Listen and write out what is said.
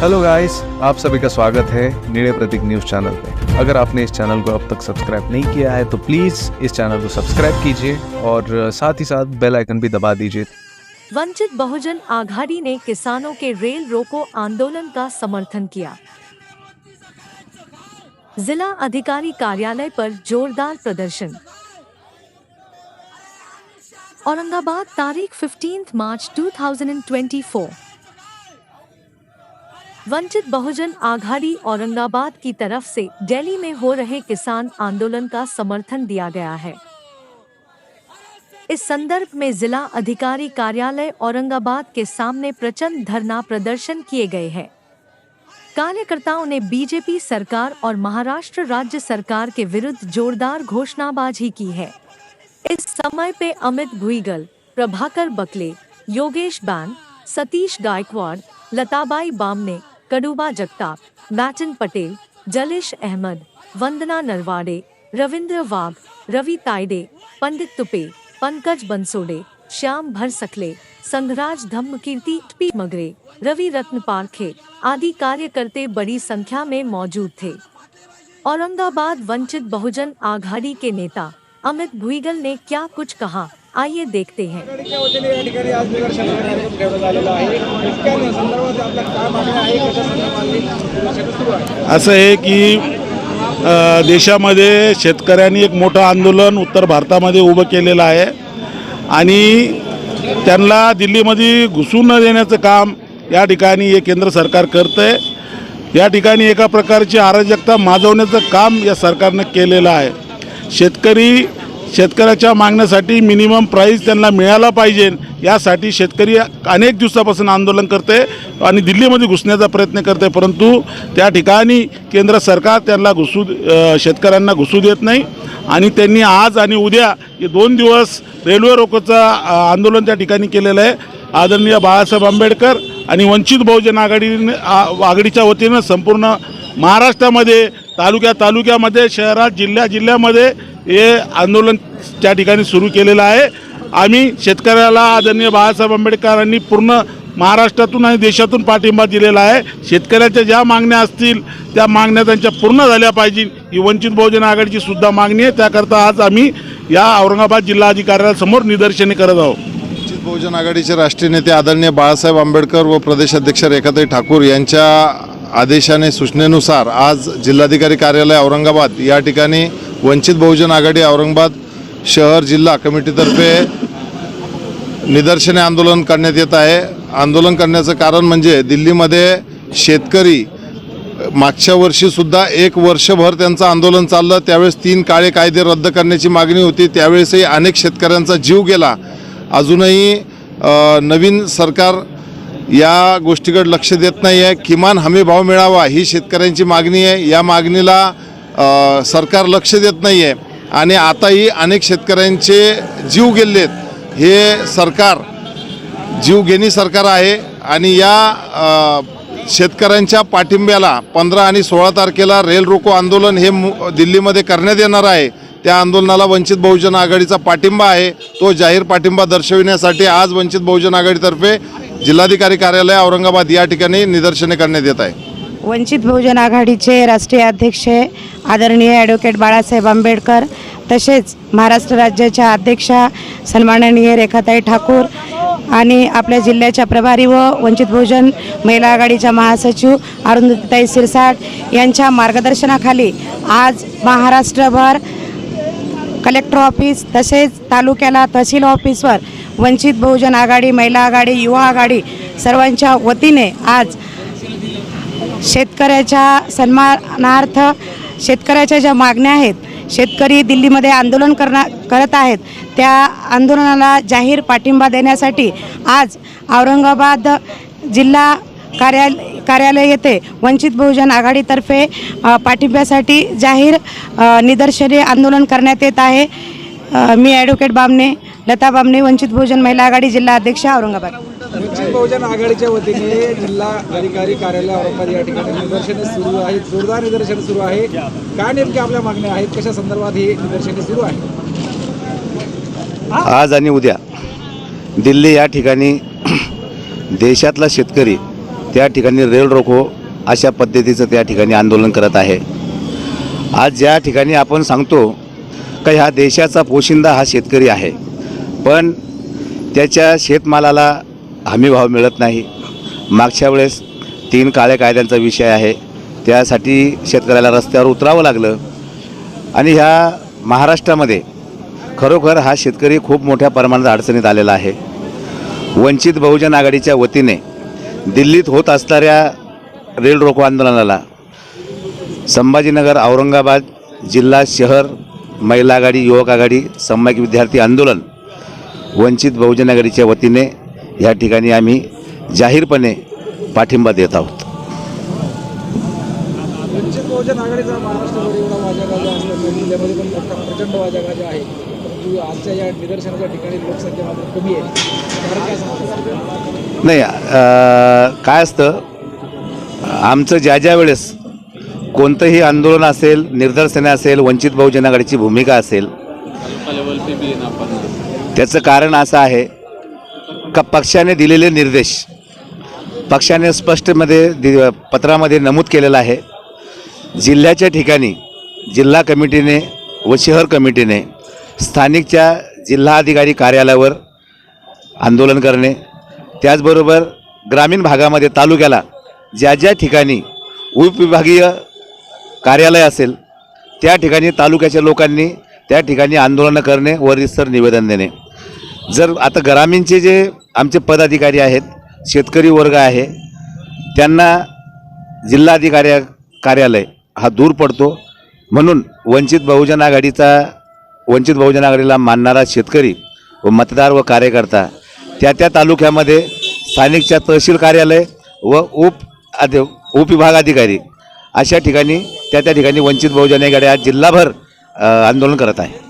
Hello guys आप सभी का स्वागत है नीले प्रतीक न्यूज़ चैनल पे। अगर आपने इस चैनल को अब तक सब्सक्राइब नहीं किया है तो प्लीज़ इस चैनल को सब्सक्राइब कीजिए और साथ ही साथ बेल आइकन भी दबा दीजिए। वंचित बहुजन आघाड़ी ने किसानों के रेल रोको आंदोलन का समर्थन किया। जिला अधिकारी कार्यालय पर जोरदार प्रदर्शन। औरंगाबाद तारीख 15 मार्च 2024 वंचित बहुजन आघाड़ी औरंगाबाद की तरफ़ से दिल्ली में हो रहे किसान आंदोलन का समर्थन दिया गया है। इस संदर्भ में जिला अधिकारी कार्यालय औरंगाबाद के सामने प्रचंड धरना प्रदर्शन किए गए हैं। कार्यकर्ताओं ने बीजेपी सरकार और महाराष्ट्र राज्य सरकार के विरुद्ध जोरदार घोषणाबाजी की है। इस समय पे अमित भुईगल, प्रभाकर बकले, योगेश बैन, सतीश गायकवाड़, लताबाई बामने कड़ूबा जगताप मैटन पटेल, जलेश अहमद, वंदना नरवाड़े, रविंद्र वाघ, रवि ताइडे पंडित तुपे, पंकज बंसोडे श्याम भरसखले, संघराज धम्मकीर्ति, पी मगरे, रवि रत्न पारखे आदि कार्यकर्ते बड़ी संख्या में मौजूद थे। औरंगाबाद वंचित बहुजन आघाड़ी के नेता अमित भुईगल ने क्या कुछ कहा? आइए देखते हैं। असं आहे की देशामध्ये शेतकऱ्यांनी एक मोठं आंदोलन उत्तर भारतामध्ये उभं केलेलं आहे. आणि त्यांना दिल्लीमध्ये घुसून न देण्याचं काम या ठिकाणी हे केंद्र सरकार करतं आहे या ठिकाणी एका प्रकारची अराजकता माजवण्याचं काम या सरकारनं केलेलं आहे. शेतकरी शेतकऱ्याच्या मागण्यासाठी मिनिमम प्राईस त्यांना मिळाला पाहिजे. यासाठी शेतकरी अनेक दिवसापासून आंदोलन करते आणि दिल्लीमध्ये घुसण्याचा प्रयत्न करते परंतु त्या ठिकाणी केंद्र सरकार त्यांना घुसू शेतकऱ्यांना घुसू देत नाही. आणि त्यांनी आज आणि उद्या हे दोन दिवस रेल्वे रोकोचं आंदोलन त्या ठिकाणी केलेलं आहे. आदरणीय बाळासाहेब आंबेडकर आणि वंचित बहुजन आघाडीने आघाडीच्या वतीनं संपूर्ण महाराष्ट्रामध्ये तालुक्या तालुक्यामध्ये शहरात जिल्ह्या जिल्ह्यामध्ये हे आंदोलन त्या ठिकाणी सुरू केलेलं आहे. आम्ही शेतकऱ्याला आदरणीय बाळासाहेब आंबेडकरांनी पूर्ण महाराष्ट्रातून आणि देशातून पाठिंबा दिलेला आहे. शेतकऱ्याच्या ज्या मागण्या असतील त्या मागण्या त्यांच्या पूर्ण झाल्या पाहिजे. ही वंचित बहुजन आघाडीची सुद्धा मागणी आहे. त्याकरता आज आम्ही या औरंगाबाद जिल्हाधिकाऱ्यासमोर निदर्शने करत आहोत. वंचित बहुजन आघाडीचे राष्ट्रीय नेते आदरणीय बाळासाहेब आंबेडकर व प्रदेशाध्यक्ष रेखाताई ठाकूर यांच्या आदेशाने सूचनेनुसार आज जिल्हाधिकारी कार्यालय औरंगाबाद या ठिकाणी वंचित बहुजन आघाडी औरंगाबाद शहर जिल्हा कमिटीतर्फे निदर्शने आंदोलन करण्यात येत आहे. आंदोलन करण्याचं कारण म्हणजे दिल्लीमध्ये शेतकरी मागच्या वर्षीसुद्धा एक वर्षभर त्यांचं आंदोलन चाललं. त्यावेळेस तीन काळे कायदे रद्द करण्याची मागणी होती. त्यावेळेसही अनेक शेतकऱ्यांचा जीव गेला. अजूनही नवीन सरकार या गोष्टीकडे लक्ष देत नाही आहे किमान हमी भाव मिळावा ही शेतकऱ्यांची मागणी आहे. या मागणीला सरकार लक्ष देत नाही आहे आणि आताही अनेक शेतकऱ्यांचे जीव गेलेत. हे सरकार जीवघेणी सरकार आहे. आणि या शेतकऱ्यांच्या पाठिंब्याला पंधरा आणि सोळा तारखेला रेल रोको आंदोलन हे मु दिल्लीमध्ये करण्यात येणार आहे. त्या आंदोलनाला वंचित बहुजन आघाडीचा पाठिंबा आहे. तो जाहीर पाठिंबा दर्शविण्यासाठी आज वंचित बहुजन आघाडीतर्फे जिल्हाधिकारी कार्यालय औरंगाबाद या ठिकाणी निदर्शने करण्यात येत आहे. वंचित बहुजन आघाडीचे राष्ट्रीय अध्यक्ष आदरणीय ॲडव्होकेट बाळासाहेब आंबेडकर तसेच महाराष्ट्र राज्याच्या अध्यक्षा सन्माननीय रेखाताई ठाकूर आणि आपल्या जिल्ह्याच्या प्रभारी व वंचित बहुजन महिला आघाडीच्या महासचिव अरुंधताई सिरसाट यांच्या मार्गदर्शनाखाली आज महाराष्ट्रभर कलेक्टर ऑफिस तसेच तालुक्याला तहसील ऑफिसवर वंचित बहुजन आघाडी महिला आघाडी युवा आघाडी सर्वांच्या वतीने आज शेतकऱ्याच्या सन्मानार्थ शेतकऱ्याच्या ज्या मागण्या आहेत शेतकरी दिल्लीमध्ये आंदोलन करणार करत आहेत त्या आंदोलनाला जाहीर पाठिंबा देण्यासाठी आज औरंगाबाद जिल्हा कार्याल कार्यालय येथे वंचित बहुजन आघाडीतर्फे पाठिंब्यासाठी जाहीर निदर्शने आंदोलन करण्यात येत आहे. मी ॲडव्होकेट बामणे लता बामणे वंचित बहुजन महिला आघाडी जिल्हा अध्यक्ष औरंगाबाद. वंचित बहुजन आघाडीच्या वतीने जिल्हा अधिकारी कार्यालय औरंगाबाद या ठिकाणी निदर्शने सुरू आहेत. जोरदार निदर्शन सुरू आहे. काय नेमक्या आपल्या मागण्या आहेत? कशा संदर्भात ही निदर्शने सुरू आहेत? आज आणि उद्या दिल्ली या ठिकाणी देशातला शेतकरी त्या ठिकाणी रेल रोको अशा पद्धतीचं त्या ठिकाणी आंदोलन करत आहे. आज ज्या ठिकाणी आपण सांगतो का ह्या देशाचा पोशिंदा हा शेतकरी आहे. पण त्याच्या शेतमालाला हमीभाव मिळत नाही. मागच्या वेळेस तीन काळ्या कायद्यांचा विषय आहे. त्यासाठी शेतकऱ्याला रस्त्यावर उतरावं लागलं. आणि ह्या महाराष्ट्रामध्ये खरोखर हा शेतकरी खूप मोठ्या प्रमाणात अडचणीत आलेला आहे. वंचित बहुजन आघाडीच्या वतीने दिल्लीत होत असणाऱ्या रेल रोको आंदोलनाला संभाजीनगर औरंगाबाद जिल्हा शहर महिला आघाडी युवक आघाडी सामायिक विद्यार्थी आंदोलन वंचित बहुजन आघाडीच्या वतीने या ठिकाणी आम्ही जाहीरपणे पाठिंबा देत आहोत. नाही अ, काय असतं? आमचं ज्या ज्या वेळेस कोणतंही आंदोलन असेल निदर्शने असेल वंचित बहुजन आघाडीची भूमिका असेल त्याचं कारण असं आहे का पक्षाने दिलेले निर्देश. पक्षाने स्पष्टमध्ये दि पत्रामध्ये नमूद केलेलं आहे. जिल्ह्याच्या ठिकाणी जिल्हा कमिटीने व शहर कमिटीने स्थानिकच्या जिल्हाधिकारी कार्यालयावर आंदोलन करणे त्याचबरोबर ग्रामीण भागामध्ये तालुक्याला ज्या ज्या ठिकाणी उपविभागीय कार्यालय असेल त्या ठिकाणी तालुक्याच्या लोकांनी त्या ठिकाणी आंदोलनं करणे व निवेदन देणे. जर आता ग्रामीणचे जे आमचे पदाधिकारी आहेत शेतकरी वर्ग आहे. त्यांना जिल्हाधिकारी कार्यालय हा दूर पडतो. म्हणून वंचित बहुजन आघाडीचा वंचित बहुजन आघाडीला मानणारा शेतकरी व मतदार व कार्यकर्ता त्या त्या तालुक्यामध्ये स्थानिकच्या तहसील कार्यालय व उप अध उपविभाग अधिकारी अशा ठिकाणी त्या त्या ठिकाणी वंचित बहुजन आघाडी आज जिल्हाभर आंदोलन करत आहे.